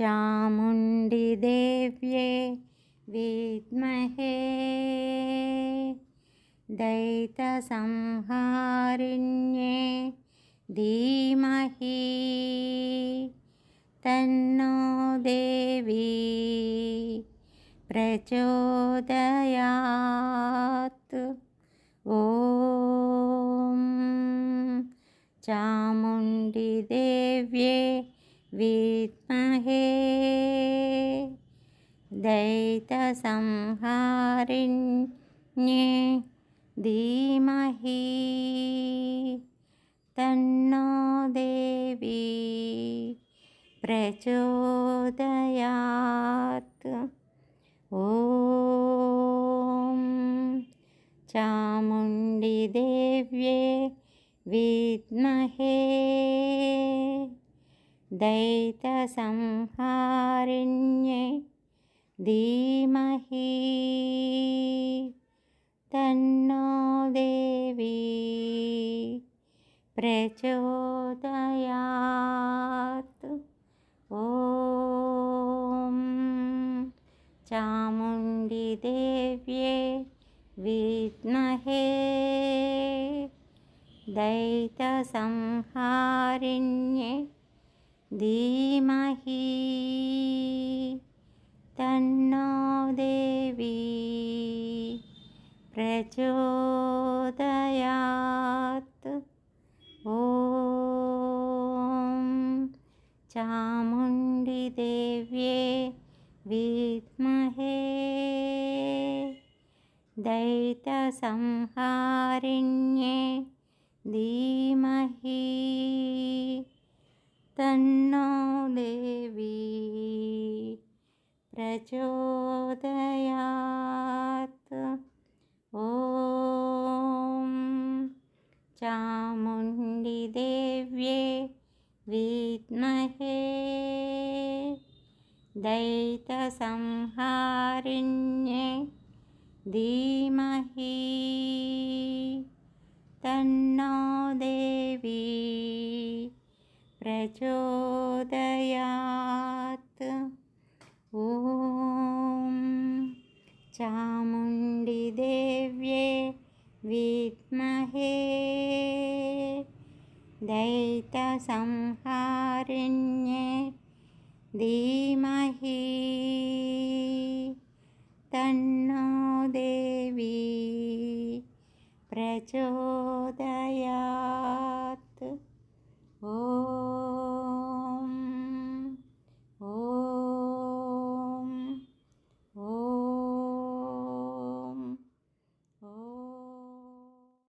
चामुण्डिदेव्ये विद्महे। दैतसंहारिण्ये धीमहि। तन्नो देवी प्रचोदयात्। ॐ चामुण्डिदेव्ये വിദ്മഹേ ദൈതസംഹാരിണ്യേ ധീമഹി. തന്നോ ദേവി പ്രചോദയാത്. ഓം ചാമുണ്ഡി ദേവ്യേ വിദ്മഹേ दैतसंहारिण्ये धीमहि तन्नो देवी प्रचोदयात् ॐ चामुण्डिदेव्ये विद्महे दैतसंहारिण्ये धीमहि तन्नो देवी प्रचोदयात् ॐ चामुण्डिदेव्ये विद्महे दैतसंहारिण्ये धीमहि तन्नो प्रचोदयात्। ॐ चामुण्डिदेव्ये विद्महे दैतसंहारिण्ये धीमहि। तन्नो देवी प्रचोदयात् ॐ चामुण्डिदेव्ये विद्महे दैतसंहारिण्ये धीमहि तन्नो देवी प्रचोदयात्